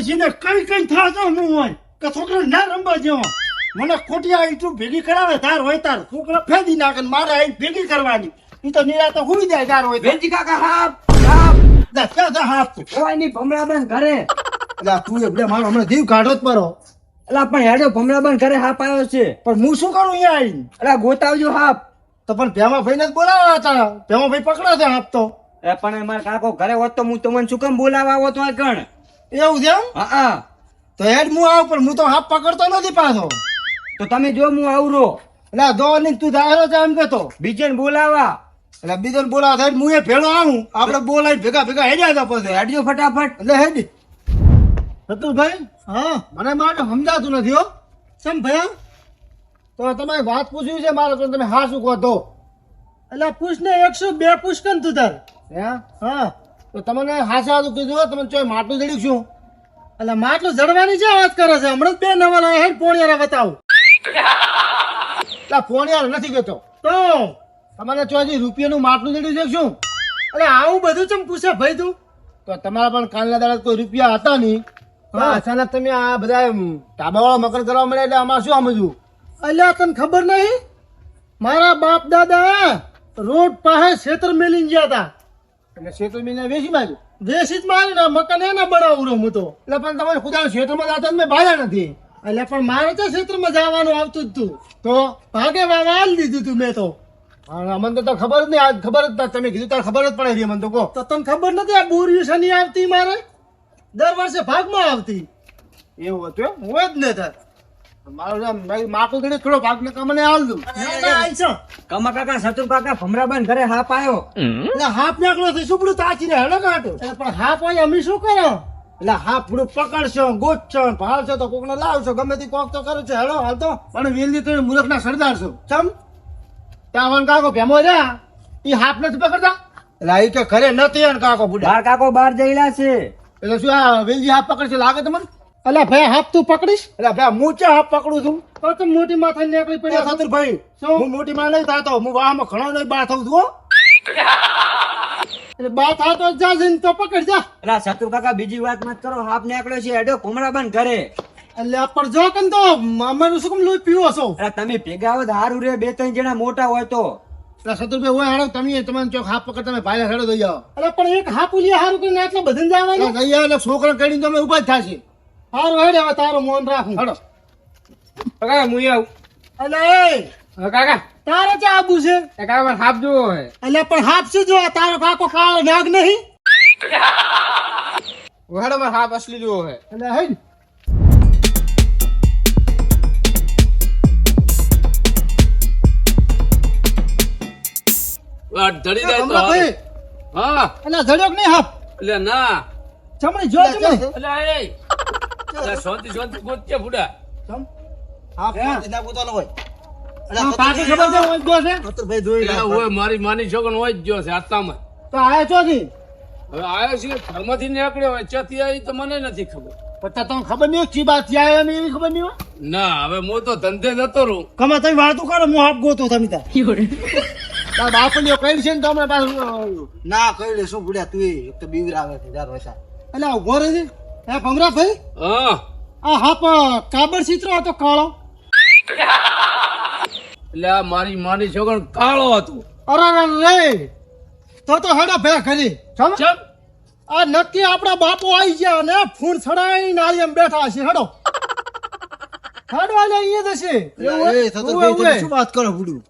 ડોશીને કઈ કઈ થાતો ન હોય. કે છોકરા ના રમવા જેવો. મને ખોટી આ ઈટું ભેગી કરાવે તાર હોય તાર. છોકરા ફેંદી નાખે મારે આઈ ભેગી કરવાની. ઈ તો નિરાતે હુઈ જાય તાર હોય તો. કાકા હાપ હાપ દા ક્યાં દા હાફ તું? કોઈ નહીં ભમરાબન ઘરે. અલા, તું એટલે મારો હમણાં જીવ કાઢો જ પરો એટલે પણ હેડો ભમરાબન ઘરે હાપ આવ્યો છે. પણ હું શું કરું અહીંયા આવીને? એટલે ગોતાવજો હાપ તો પણ ભેમા ભાઈને જ બોલાવા હતા. ભેમા ભાઈ પકડો છે હાથ તો. એ પણ મારા કાકો ઘરે હોત તો હું તમને શું કેમ બોલાવવા આવો તો કણ એવું છે હા હા. તો હેડ હું આવું પણ હું તો હાફ પકડતો નથી પાછો. તો તમે જો હું આવરો. એટલે દો ની તું દાયરો છે એમ કેતો. બીજે બોલાવા. એટલે બીજો બોલાવા થાય હું એ ભેળો આવું. આપણે બોલાવી ભેગા ભેગા હેડ્યા હતા પછી. હેડજો ફટાફટ. એટલે હેડ. સતુભાઈ હા. મને માટે સમજાતું નથી હો. કેમ ભયા? તો તમે વાત પૂછ્યું છે મારે તો તમે હા શું કહો તો. એટલે પૂછ ને એકસો બે પૂછ કે તું તાર? હા. તો તમને હાસા હતું કીધું તમે ચોય માટલું જડ્યું છું એટલે માટલું જડવાની છે વાત કરે છે? હમણાં બે નવા લાયા હેડ પોણિયારા બતાવું. એટલે પોણિયાર નથી કહેતો તો. તમારે ચોજી રૂપિયાનું માટલું જડ્યું છે શું? અરે આવું બધું ચમ પૂછે ભાઈ તું? તો તમારા પણ કાલના દાડા કોઈ રૂપિયા હતા નહીં. અચાનક તમે આ બધા ધાબા વાળા મકર કરવા મળ્યા એટલે આમાં શું સમજવું અલ્યા તને ખબર નહીં? મારા બાપ દાદા રોડ પાસે છેતર મેલી ગયા હતા. એટલે મેલીને વેચી માર્યું. વેચી જ માર્યું ને મકાન એના બનાવું રહ્યો હું તો. એટલે પણ તમારે ખુદા ક્ષેત્રમાં જતા મેં ભાડા નથી. એટલે પણ મારે તો ક્ષેત્રમાં જવાનું આવતું જ તું. તો ભાગે વાલ દીધું તું મેં તો. હા, અમને તો ખબર જ નહીં. આજ ખબર જ. તમે કીધું તાર ખબર જ પડે રહી મને તો કહો. તો તને ખબર નથી આ બોરિયું શનિ આવતી મારે? દર વર્ષે ભાગમાં આવતી. એવું હતું એમ? હોય જ ને તાર. મારું મારી માથું ગણી થોડો ભાગ ને તમને હાલ દઉં કમા કાકા સતુ કાકા ભમરાબન ઘરે હાપ આવ્યો એટલે હાફ નીકળો છે સુપડું તાચીને હેડો કાઢો એટલે પણ હાફ હોય અમે શું કરો? એટલે હાફ પૂરું પકડશો ગોતશો ભાળશો તો કોકને લાવશો ગમે તે કોક તો કરો છો હેડો હાલ તો. પણ વેલજી તો મૂર્ખ ના સરદાર છો. ચમ? ત્યાં કાકો ભેમો રહ્યા એ હાફ નથી પકડતા? એટલે એ તો ઘરે નથી કાકો બુડા. કાકો બહાર જઈલા છે. એટલે શું આ વેલજી હાફ પકડશે લાગે તમને? અલા ભાઈ હાફ તું પકડીશ? એટલે ભાઈ હું ચા હાફ પકડું છું? તો તું મોટી માથા નીકળી પડ્યા સાતર ભાઈ હું મોટી માં નહીં થતો હું વાહમાં ઘણો નહીં બા થઉં છું એટલે બા થતો જ જા જઈને તો પકડ જા. અલા સતુ કાકા બીજી વાત મત કરો હાફ નીકળ્યો છે હેડો ભમરાબન કરે એટલે પણ જો કન તો અમારું શું કેમ લોહી પીવો છો? અલા તમે ભેગા તો હારું રે બે ત્રણ જણા મોટા હોય તો. એટલે સતુરભાઈ હોય હાડો તમે તમે ચોક હાફ પકડ તમે ભાઈ હેડો દઈ આવો. એટલે પણ એક હાફ ઉલિયા હારું કરીને બધે જવાનું એટલે છોકરા કરીને તમે ઊભા જ થાશે હારું હેડે હવે તારું મોન રાખું. હેડો. કાકા હું આવું. એટલે કાકા. તારે ચા આબુ છે? કાકા મારે હાફ જોવો હે એટલે પણ હાફ શું જો તારો કાકો કાળો નાગ નહીં? હાફ અસલી જોવો હે એટલે હેડ. ધડી જાય તો હા. એટલે જડ્યો કે નહીં હાફ. એટલે ના. ચમડી જો ચમડી એટલે એ. શાંતિ શાંતિ ગોતજે ફૂડા. હાફ હે? હોય. લે ઓય મારી માની છોકરો હોય જ ગયો છે આટલામાં તો આયા છો જી? હવે આવ્યો છે નીકળ્યો હોય આવી તો મને નથી ખબર. પછી તમને ખબર નહીં ચી બાત થયા ને એવી ખબર નહીં હોય? ના હવે હું તો ધંધે જતો રહું. કમા તમે વાતું કરો હું આપ ગોતો તમે તાર તાર બાપલીઓ કઈ છે ને તમને પાછું ના કઈ લે શું ભૂડ્યા તું એક તો બીવર આવે છે જાર વૈસા એટલે ઊભો રહે છે? હે ભમરા ભાઈ? હા. આ હાફ કાબર ચિત્રો હતો કાળો. એટલે આ મારી માની છોકરો કાળો હતો. અરે રે તો તો હેડો ભે ખરી સમજ ચમ આ નક્કી આપણા બાપો આવી ગયા ને ફૂન છડાઈ નાળી એમ બેઠા છે હેડો. હેડો આલે અહીંયા જશે. શું વાત કરો ભૂડું?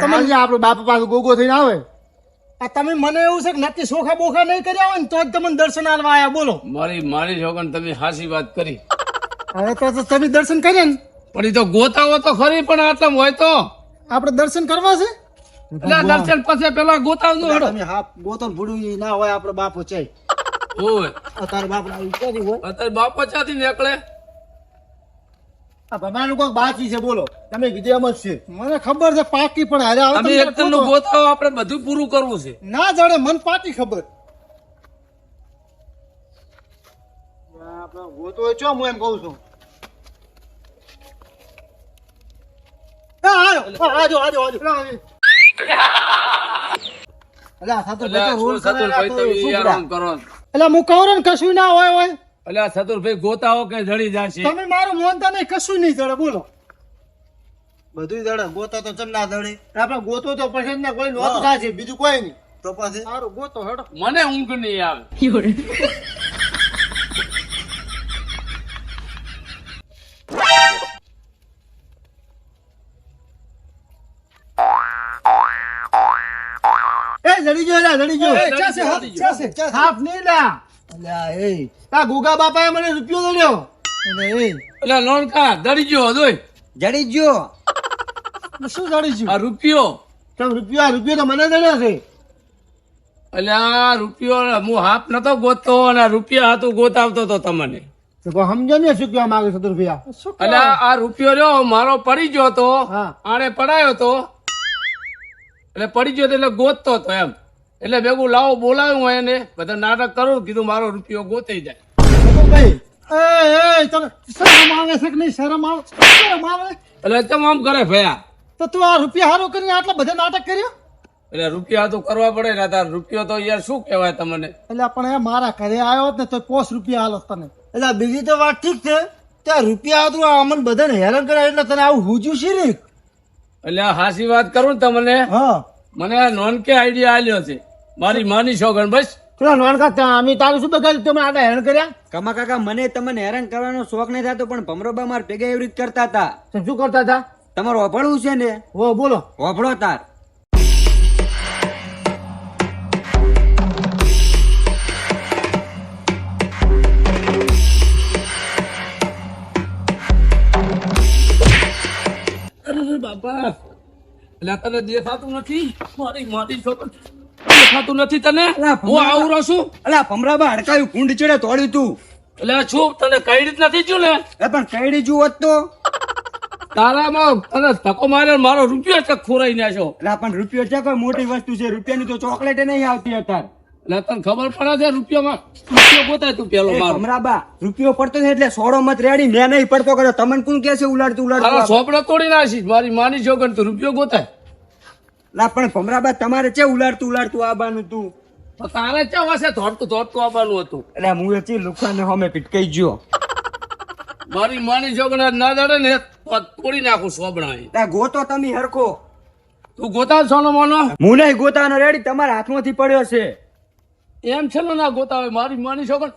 તમને આપણો બાપ પાસે ગોગો થઈને આવે. આ તમે મને એવું છે કે નક્કી સોખા બોખા નહીં કર્યા હોય ને તો જ તમને દર્શન આલવા આયા બોલો. મારી મારી છોકરો તમે હાસી વાત કરી. હવે તો તમે દર્શન કર્યા ને. પણ એ તો ગોતાવો તો ખરી પણ આટલા હોય તો. આપણે દર્શન કરવા છે? એટલે દર્શન પછી પેલા ગોતાવજો હેડો. તમે હા ગોતન ભૂડું ના હોય આપણો બાપો છે હોય અતાર બાપ હોય? અતાર બાપા ચાથી નીકળે. આ ભમાનું કોઈ બાકી છે બોલો. તમે જ છે. મને ખબર છે પાકી પણ હારે આવે અમે તમને ગોતાવો આપણે બધું પૂરું કરવું છે. ના જાણે મન પાકી ખબર. આપણે ગોતો છો હું એમ કહું છું. આજો, આજો, આજો. અલા, આ સાતો એટલે બેટો શું રોલ કરે, થતું આ ભાઈ તો હું કહું ને કશું ના હોય હોય. એટલે સતુરભાઈ ગોતાઓ કે જડી જશે? તમે મારું મોનતા નહીં કશું નહીં જડે બોલો. બધું જડે ગોતો તો ચમ ના જડે આપણે ગોતો તો પછી ને કોઈ નોત થશે બીજું કોઈ નહીં. તો પછી? સારું ગોતો હેડો. મને ઊંઘ નહીં આવે. જડી ગયો લા જડી ગયો. ચાસે. ચાસે, ચાસે. નહીં લા. અલ્યા એ. ગુગા બાપાએ મને રૂપિયો દળ્યો એટલે એ. ગયો જોઈ. જડી ગયો. શું જડી આ રૂપિયો. તમે રૂપિયો આ રૂપિયો તો મને દેના છે. એટલે આ રૂપિયો હું હાફ નતો ગોતતો અને આ રૂપિયા હતું ગોતાવતો તો તમને. કોઈ સમજો ને શું કેવા માંગે સત્તર રૂપિયા? એટલે આ રૂપિયો રહ્યો મારો પડી ગયો તો આને પડાયો તો. એટલે પડી ગયો તો એટલે ગોતતો તો એમ. એટલે ભેગું લાવો બોલાવ્યું હોય એને. બધા નાટક કરું કીધું મારો રૂપિયો ગોતાઈ જાય. ભાઈ એ એ તને શરમ આવે છે કે નહીં? શરમ આવે? શરમ આવે? એટલે તેમ આમ કરે ભયા? તો તું આ રૂપિયા હારો કરીને આટલા બધા નાટક કર્યો? એટલે રૂપિયા તો કરવા પડે ને તાર રૂપિયો તો યાર શું કહેવાય તમને? એટલે પણ એ મારા ઘરે આવ્યો ને તો પોસ રૂપિયા હાલો તને. એટલે બીજી તો વાત ઠીક છે. ત્યાં રૂપિયા હતું અમને બધાને હેરાન કર્યા એટલે તને આવું હુજ્યું છે ને? એટલે આ હાસી વાત કરું ને તમને? હા. મને આ નોનકે આઈડિયા આલ્યો છે. મારી માની છોકન બસ. પેલા નોનકા અમે તારું શું બગાડ્યું? તમે આટલા હેરાન કર્યા? કમા કાકા મને તમને હેરાન કરવાનો શોખ નહીં થતો પણ ભમરોબા માર ભેગા એવી રીત કરતા હતા. શું કરતા હતા? તમારું વફળવું છે ને? હો બોલો. વફળો તાર. બાપા. એટલે તને દેખાતું નથી? મારી મારી છોકન દેખાતું નથી તને? હું આવરો છું? અલા ભમરાબા હડકાયું કુંડ ચડે તોડ્યું તું. એટલે શું તને કઈ રીત નથી જો ને? પણ કઈ રીત હોત તો? તારામાં તને ધક્કો મારે મારો રૂપિયો છે ખોરાઈ નાખ્યો. એટલે પણ રૂપિયો છે કોઈ મોટી વસ્તુ છે. રૂપિયાની તો ચોકલેટ નહીં આવતી અત્યારે. એટલે તને ખબર પડે છે રૂપિયામાં રૂપિયો પોતા તું પેલો મારો. ભમરાબા રૂપિયો પડતો છે એટલે સોડો મત રેડી મેં નહીં પડતો કર્યો તમને કોણ કે છે ઉલાડતું ઉલાડતું સોપડો તોડી નાખીશ મારી માની છોકન તું રૂપિયો ગોતાય લા પણ ભમરાબા તમારે છે ઉલાડતું ઉલાડતું આવવાનું તું? તારે ચા વાસે ધોડતું ધોડતું આવવાનું હતું. એટલે હું એ લુખાને હમે પીટકાઈ ગયો? મારી માની છોકન ના દડે ને તોડી નાખું સોબણા ગોતો તમે હરખો. તું ગોતા સોનો મોનો? હું નહીં ગોતાનો રેડી તમારા હાથમાંથી પડ્યો છે. એમ છે ને ના ગોતાવે મારી માની છોકન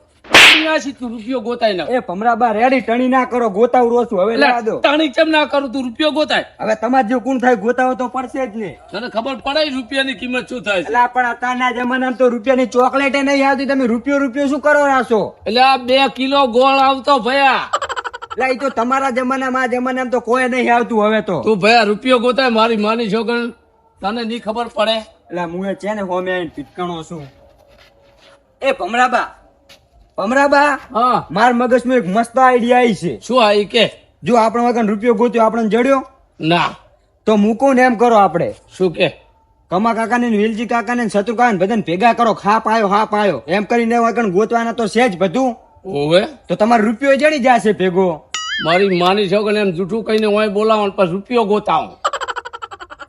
તું રૂપિયો ગોતાય ના એ ભમરાબા રેડી ટણી ના કરો ગોતાવ રોશું. હવે લેવા દો. કેમ ના કરું તું રૂપિયો ગોતાય. હવે તમારે જે કોણ થાય ગોતાવો તો પડશે જ નહીં તને ખબર પડે રૂપિયાની કિંમત શું થાય છે? એટલે પણ અત્યારના જમાનામાં તો રૂપિયાની ચોકલેટ નહીં આવતી તમે રૂપિયો રૂપિયો શું કરો રાશો એટલે આ બે કિલો ગોળ આવતો ભયા. એટલે એ તો તમારા જમાનામાં જમાનામાં તો કોઈ નહીં આવતું હવે તો. તું ભયા રૂપિયો ગોતાય મારી માની છોકર તને નહીં ખબર પડે? એટલે હું એ છે ને હોમે આવીને પીટકણો છું. એ ભમરાબા ભમરાબા હા. માર મગજમાં એક મસ્ત આઈડિયા આવી છે. શું આવી કે? જો આપણે વગર રૂપિયો ગોત્યો આપણને જડ્યો? ના. તો મૂકો ને એમ કરો આપણે? શું કે? કમા કાકાને ને વેલજી કાકાને ને શત્રુ કાકાને બધાને ભેગા કરો ખા પાયો હા પાયો એમ કરીને વગર ગોતવાના તો છે જ બધું. ઓવે? તો તમારો રૂપિયો જડી જશે ભેગો? મારી માની છોકન એમ જૂઠું કહીને હોય બોલાવો ને પછી રૂપિયો ગોતાવો.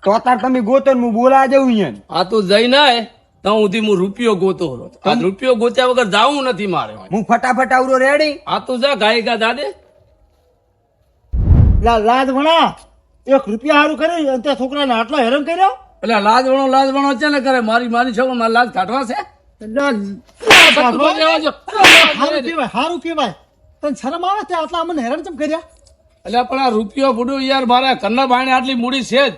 તો તાર તમે ગોતો ને હું બોલા જવું ને આ તો જઈ ના ત્યાં સુધી હું રૂપિયો ગોતો હતો. આ રૂપિયો ગોત્યા વગર જાવું નથી મારે હું ફટાફટ આવરો રેડી? આ તો જા ગાય ગા દાદે. લા લાજ ભણા એક રૂપિયા હારું કરી અને તે છોકરાને આટલો હેરાન કર્યો? એટલે લાજ વણો લાજ વણો છે ને કરે? મારી મારી છોકરો મારી લાજ કાઢવા છે. હારું કેવાય તને શરમ આવે તે આટલા અમને હેરાન કેમ કર્યા? એટલે પણ આ રૂપિયો બુડું યાર મારા ઘરના બાણે આટલી મૂડી છે જ.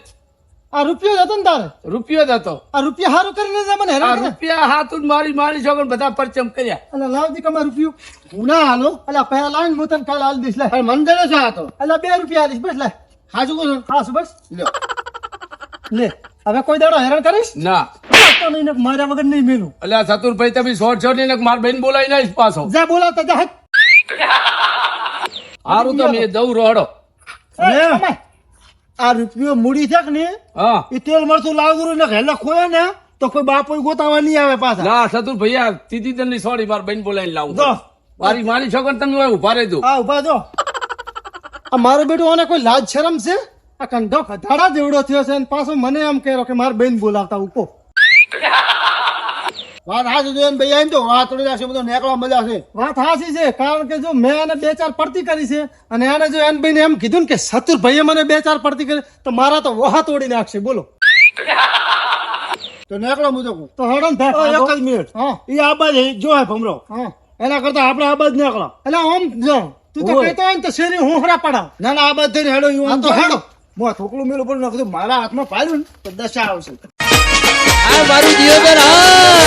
આ રૂપિયો જ હતો ને તારે? રૂપિયો જ હતો. આ રૂપિયા હારું કરીને મને હેરાન રૂપિયા હાથું મારી મારી છોકરો બધા પરચમ કર્યા. એટલે લાવજી કમા રૂપિયો. હું ના હાલો. એટલે પહેલા લાવીને હું તને કાલે હાલ દઈશ લે. મને દેડે છે તો. એટલે બે રૂપિયા આલીશ બસ લે. હાજુ છું? બસ? લે. હવે કોઈ દાડો હેરાન કરીશ? ના. માર્યા વગર નહીં મેલું. એટલે આ ચતુરભાઈ તમે શોર્ટ શોર્ટ નહીં માર બેન બોલાવી નાઈશ પાછો. જા બોલાવતા જા હટ. સારું તો મેં જવું રોડો આ રૂપિયો મૂડી છે કે ને હા. એ તેલ મરતું લાવતું ને હેલે ખોય ને તો કોઈ બાપો ગોતાવા નહીં આવે પાછા. ના સતુર ભૈયા તીધી તની સોરી માર બેન બોલાવીને લાવું. જો. મારી મારી છોકર તમે ઊભા રહેજો. આ ઊભા જો. આ મારો બેટો આને કોઈ લાજ શરમ છે? આ કંધો ધાડા જેવડો થયો છે અને પાછો મને એમ કહે કે માર બેન બોલાવતા ઉકો વાત હા છે ભાઈ આવીને તો વાત તોડી નાખશે બધો નેકળવા મજા છે. વાત હાસી છે કારણ કે જો મેં એને બે ચાર પડતી કરી છે અને એને જો એન ભાઈને એમ કીધું ને કે સતુર ભાઈએ મને બે ચાર પડતી કરી તો મારા તો વહા તોડી નાખશે બોલો. તો નેકળો મુજો કહું તો હડો ને થાય એક જ મિનિટ. હા. એ આબાજ જો હે ભમરો. હા. એના કરતા આપણે આબાજ નેકળો. એટલે આમ જો તું તો. કહેતો હોય ને તો શેરી હું હરા પડાવ. ના ના આબાજ થઈને હેડો યુવાન તો હેડો. મો થોકલું મેલું પણ નાખું મારા હાથમાં પાડ્યું ને, તો દશા આવશે. આ મારું હા.